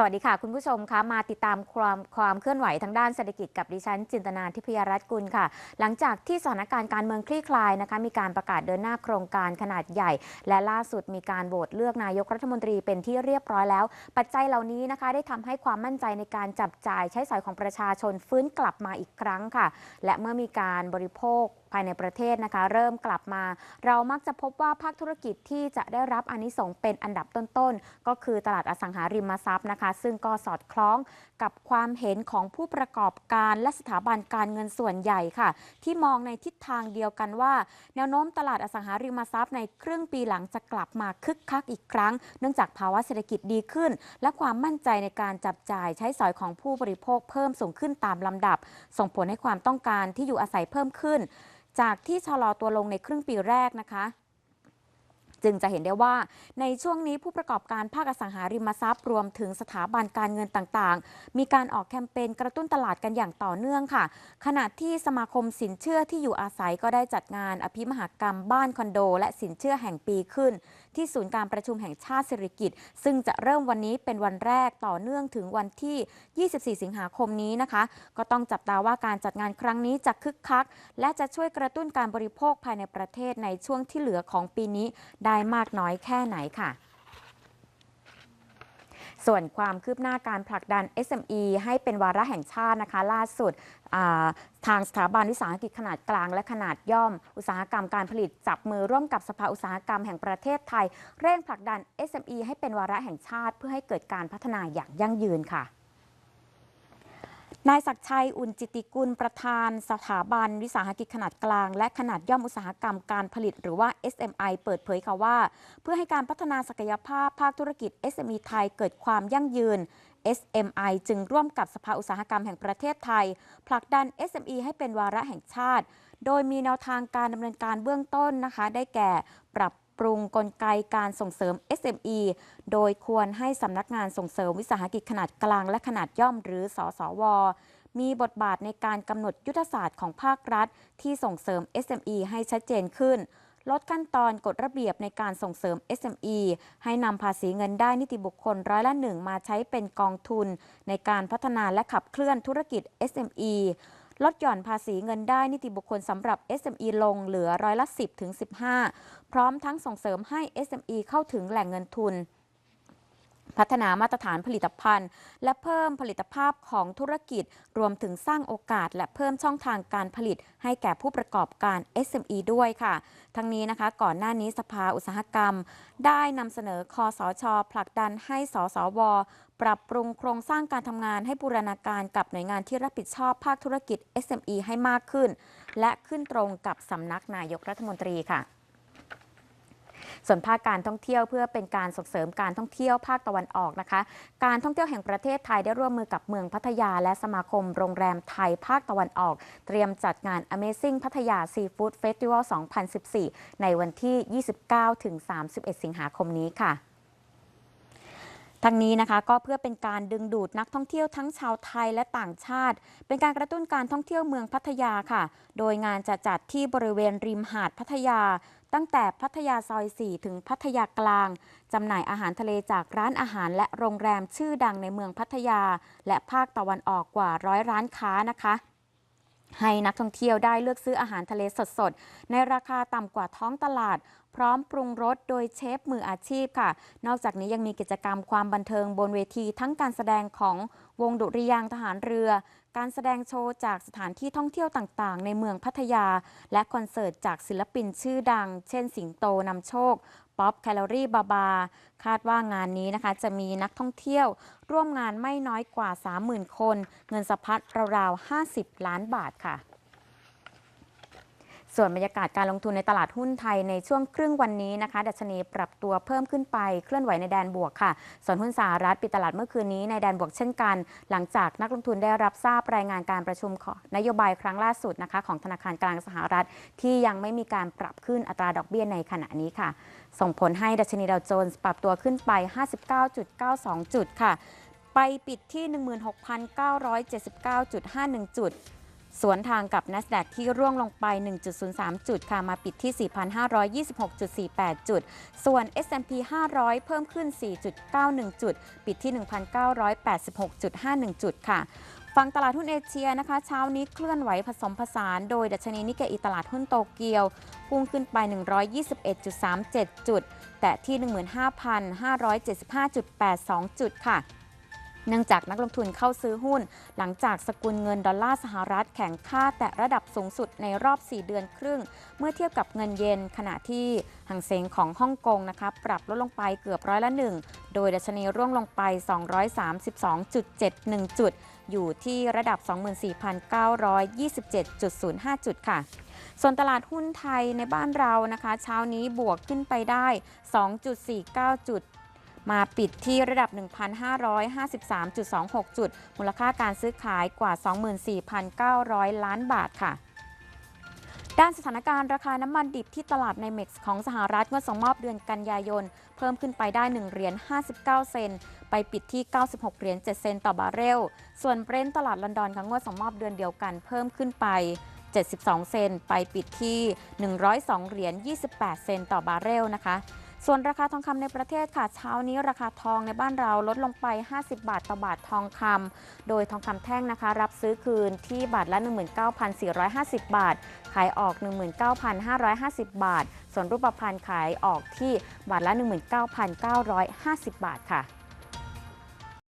สวัสดีค่ะ คุณผู้ชมคะมาติดตามความความเคลื่อนไหวทางด้านเศรษฐกิจกับดิฉัน จินตนาทิพยรัตน์กุลค่ะ หลังจากที่สถานการณ์การเมืองคลี่คลายนะคะมีการประกาศเดินหน้าโครงการขนาดใหญ่ และล่าสุดมีการโหวตเลือกนายกรัฐมนตรีเป็นที่เรียบร้อยแล้ว ปัจจัยเหล่านี้นะคะได้ทำให้ความมั่นใจในการจับจ่ายใช้สอยของประชาชนฟื้นกลับมาอีกครั้งค่ะ และเมื่อมีการบริโภคภายในประเทศนะคะ เริ่มกลับมา เรามักจะพบว่าภาคธุรกิจที่จะได้รับอานิสงส์เป็นอันดับต้นๆ ก็คือตลาดอสังหาริมทรัพย์นะคะ ซึ่งก็สอดคล้องกับความเห็นของผู้ประกอบการและสถาบันการเงินส่วนใหญ่ค่ะ ที่มองในทิศทางเดียวกันว่า แนวโน้มตลาดอสังหาริมทรัพย์ในครึ่งปีหลังจะกลับมาคึกคักอีกครั้ง เนื่องจากภาวะเศรษฐกิจดีขึ้น และความมั่นใจในการจับจ่ายใช้สอยของผู้บริโภคเพิ่มสูงขึ้นตามลำดับ ส่งผลให้ความต้องการที่อยู่อาศัยเพิ่มขึ้น จากที่ชะลอตัวลงในครึ่งปีแรกนะคะ จึงจะเห็นได้ว่าในช่วงนี้ผู้ประกอบการภาคอสังหาริมทรัพย์ รวมถึงสถาบันการเงินต่างๆ มีการออกแคมเปญกระตุ้นตลาดกันอย่างต่อเนื่องค่ะ ขณะที่สมาคมสินเชื่อที่อยู่อาศัยก็ได้จัดงานอภิมหากรรมบ้านคอนโด และสินเชื่อแห่งปีขึ้น ที่ศูนย์การประชุมแห่งชาติเศรษฐกิจซึ่งจะเริ่มวันนี้เป็นวันแรกต่อเนื่องถึงวันที่ 24 สิงหาคมนี้นะคะ ก็ต้องจับตาว่าการจัดงานครั้งนี้จะคึกคัก และจะช่วยกระตุ้นการบริโภคภายในประเทศในช่วงที่เหลือของปีนี้ได้มากน้อยแค่ไหนค่ะ ส่วนความคืบหน้าการผลักดัน SME ให้เป็นวาระแห่งชาตินะคะ ล่าสุดาทางสถาบันวิสาหกิจขนาดกลางและขนาดย่อม อุตสาหกรรมการผลิตจับมือร่วมกับสภาอุตสาหกรรมแห่งประเทศไทย เร่งผลักดัน SME ให้เป็นวาระแห่งชาติ เพื่อให้เกิดการพัฒนาอย่างยั่งยืนค่ะ นายศักชัยอุ่นจิตติกุลประธานสถาบัน วิสาหกิจขนาดกลาง และขนาดย่อมอุตสาหกรรมการผลิต หรือว่า SMI เปิดเผยค่ะว่า เพื่อให้การพัฒนาศักยภาพภาคธุรกิจ SME ไทยเกิดความยั่งยืน SMI จึงร่วมกับสภาอุตสาหกรรมแห่งประเทศไทย ผลักดัน SME ให้เป็นวาระแห่งชาติ โดยมีแนวทางการดำเนินการเบื้องต้นนะคะ ได้แก่ปรับ ปรุงกลไกการส่งเสริม SME โดยควรให้สำนักงานส่งเสริมวิสาหกิจขนาดกลางและขนาดย่อมหรือสสว มีบทบาทในการกำหนดยุทธศาสตร์ของภาครัฐ ที่ส่งเสริม SME ให้ชัดเจนขึ้น ลดขั้นตอนกฎระเบียบในการส่งเสริม SME ให้นำภาษีเงินได้นิติบุคคลร้อยละหนึ่งมาใช้เป็นกองทุน ในการพัฒนาและขับเคลื่อนธุรกิจ SME ลดหย่อนภาษีเงินได้นิติบุคคลสำหรับ SME ลงเหลือร้อยละ 10ถึง15 พร้อมทั้งส่งเสริมให้ SME เข้าถึงแหล่งเงินทุน พัฒนามาตรฐานผลิตภัณฑ์ และเพิ่มผลิตภาพของธุรกิจ รวมถึงสร้างโอกาส และเพิ่มช่องทางการผลิต ให้แก่ผู้ประกอบการ SME ด้วยค่ะ ทั้งนี้นะคะ ก่อนหน้านี้สภาอุตสาหกรรม ได้นำเสนอคอสช ผลักดันให้สสวปรับปรุงโครงสร้างการทำงานให้บูรณาการกับหน่วยงานที่รับผิดชอบภาคธุรกิจ SME ให้มากขึ้น และขึ้นตรงกับสำนักนายกรัฐมนตรีค่ะ ส่วนภาคการท่องเที่ยวเพื่อเป็นการส่งเสริมการท่องเที่ยวภาคตะวันออกนะคะ การท่องเที่ยวแห่งประเทศไทยได้ร่วมมือกับเมืองพัทยา และสมาคมโรงแรมไทยภาคตะวันออก เตรียมจัดงาน Amazing พัทยา Seafood Festival 2014 ในวันที่ 29-31 สิงหาคมนี้ค่ะ ทั้งนี้นะคะก็เพื่อเป็นการดึงดูดนักท่องเที่ยวทั้งชาวไทยและต่างชาติ เป็นการกระตุ้นการท่องเที่ยวเมืองพัทยาค่ะ โดยงานจะจัดที่บริเวณริมหาดพัทยา ตั้งแต่พัทยาซอย 4 ถึงพัทยากลาง จำหน่ายอาหารทะเลจากร้านอาหารและโรงแรมชื่อดังในเมืองพัทยา และภาคตะวันออกกว่าร้อยร้านค้านะคะ ให้นักท่องเที่ยวได้เลือกซื้ออาหารทะเลสดๆ ในราคาต่ำกว่าท้องตลาด พร้อมปรุงรสโดยเชฟมืออาชีพค่ะ นอกจากนี้ยังมีกิจกรรมความบันเทิงบนเวทีทั้งการแสดงของวงดุริยางทหารเรือ การแสดงโชว์จากสถานที่ท่องเที่ยวต่างๆ ในเมืองพัทยา และคอนเสิร์ตจากศิลปินชื่อดัง เช่นสิงโตนำโชค ป๊อปแคลอรี่บาบา คาดว่างานนี้นะคะ จะมีนักท่องเที่ยว ร่วมงานไม่น้อยกว่า 30,000 คน เงินสะพัดราวๆ 50 ล้านบาทค่ะ ส่วนบรรยากาศการลงทุนในตลาดหุ้นไทยในช่วงครึ่งวันนี้นะคะ ดัชนีปรับตัวเพิ่มขึ้นไปเคลื่อนไหวในแดนบวกค่ะ ส่วนหุ้นสหรัฐปิดตลาดเมื่อคืนนี้ในแดนบวกเช่นกัน หลังจากนักลงทุนได้รับทราบรายงานการประชุมนโยบายครั้งล่าสุดนะคะ ของธนาคารกลางสหรัฐ ที่ยังไม่มีการปรับขึ้นอัตราดอกเบี้ยในขณะนี้ค่ะ ส่งผลให้ดัชนีดาวโจนส์ปรับตัวขึ้นไป 59.92 จุดค่ะ ไปปิดที่ 16,979.51 จุด สวนทางกับ NASDAQ ที่ร่วงลงไป 1.03 จุดค่ะมาปิดที่ 4,526.48 จุด ส่วน S&P 500 เพิ่มขึ้น 4.91 จุด ปิดที่ 1,986.51 จุดค่ะฝั่งตลาดหุ้นเอเชียนะคะ เช้านี้เคลื่อนไหวผสมผสาน โดยดัชนีนิเกอีตลาดหุ้นโตเกียว พุ่งขึ้นไป 121.37 จุด แต่ที่ 15,575.82 จุดค่ะ เนื่องจากนักลงทุนเข้าซื้อหุ้น หลังจากสกุลเงินดอลลาร์สหรัฐแข็งค่าแต่ระดับสูงสุดในรอบ 4 เดือนครึ่ง เมื่อเทียบกับเงินเยนขณะที่หังเซงของฮ่องกงนะคะปรับลดลงไปเกือบร้อยละหนึ่งโดยดัชนีร่วงลงไป 232.71 จุด อยู่ที่ระดับ 24,927.05 จุดค่ะส่วนตลาดหุ้นไทยในบ้านเรานะคะ เช้านี้บวกขึ้นไปได้ 2.49 จุด มาปิดที่ระดับ 1,553.26 จุด มูลค่าการซื้อขายกว่า 24,900 ล้านบาทค่ะด้านสถานการณ์ราคาน้ำมันดิบที่ตลาดในเม็กซ์ของสหรัฐงวดส่งมอบเดือนกันยายน เพิ่มขึ้นไปได้ 1 เหรียญ 59 เซน ไปปิดที่ 96 เหรียญ 7 เซนต์ต่อบาร์เรล ส่วนเบรนท์ตลาดลอนดอนค่ะงวดส่งมอบเดือนเดียวกันเพิ่มขึ้นไป 72 เซนต์ไปปิดที่ 102 เหรียญ 28 เซนต์ต่อบาร์เรลนะคะ ส่วนราคาทองคำในประเทศค่ะเช้านี้ราคาทองในบ้านเราลดลงไป 50 บาทต่อบาททองคำโดยทองคำแท่งนะคะ รับซื้อคืนที่บาทละ 19,450 บาท ขายออก 19,550 บาท ส่วนรูปพรรณขายออกที่บาทละ 19,950 บาทค่ะ